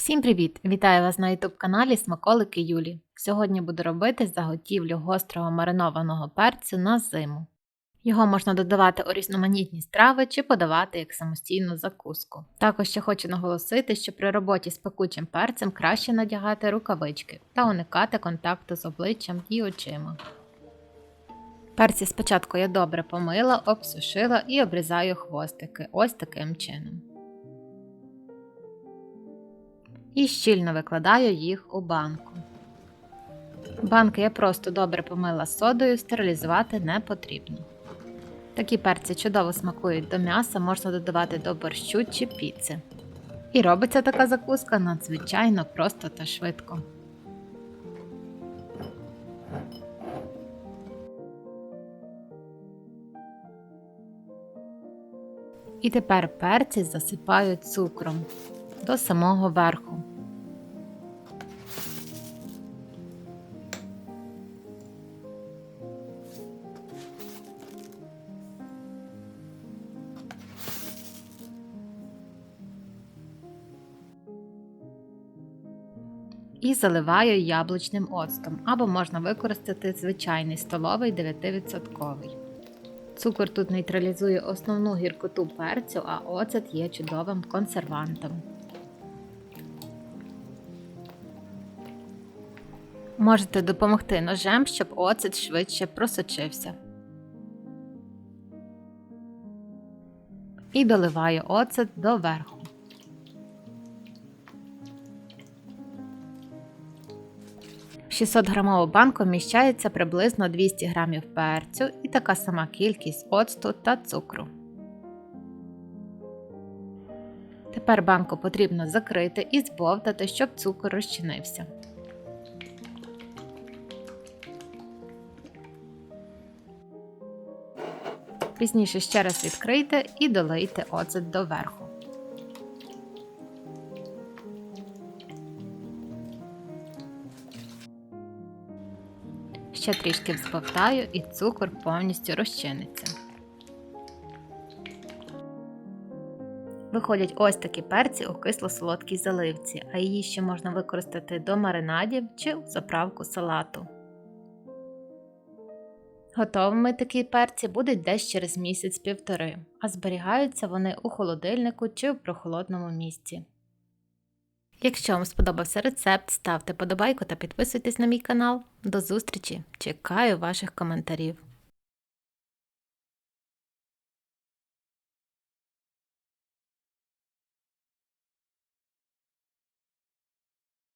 Всім привіт! Вітаю вас на YouTube каналі Смаколики Юлі. Сьогодні буду робити заготівлю гострого маринованого перцю на зиму. Його можна додавати у різноманітні страви чи подавати як самостійну закуску. Також ще хочу наголосити, що при роботі з пекучим перцем краще надягати рукавички та уникати контакту з обличчям і очима. Перці спочатку я добре помила, обсушила і обрізаю хвостики ось таким чином і щільно викладаю їх у банку. Банки я просто добре помила содою, стерилізувати не потрібно. Такі перці чудово смакують до м'яса, можна додавати до борщу чи піци. І робиться така закуска надзвичайно просто та швидко. І тепер перці засипаю цукром до самого верху. І заливаю яблучним оцтом, або можна використати звичайний столовий 9%. Цукор тут нейтралізує основну гіркоту перцю, а оцет є чудовим консервантом. Можете допомогти ножем, щоб оцет швидше просочився. І доливаю оцет доверху. В 600 грамову банку вміщається приблизно 200 грамів перцю і така сама кількість оцту та цукру. Тепер банку потрібно закрити і збовтати, щоб цукор розчинився. Пізніше ще раз відкрийте і долийте оцет доверху. Ще трішки взбавтаю і цукор повністю розчиниться. Виходять ось такі перці у кисло-солодкій заливці, а її ще можна використати до маринадів чи у заправку салату. Готовими такі перці будуть десь через місяць-півтори, а зберігаються вони у холодильнику чи в прохолодному місці. Якщо вам сподобався рецепт, ставте подобайку та підписуйтесь на мій канал. До зустрічі! Чекаю ваших коментарів.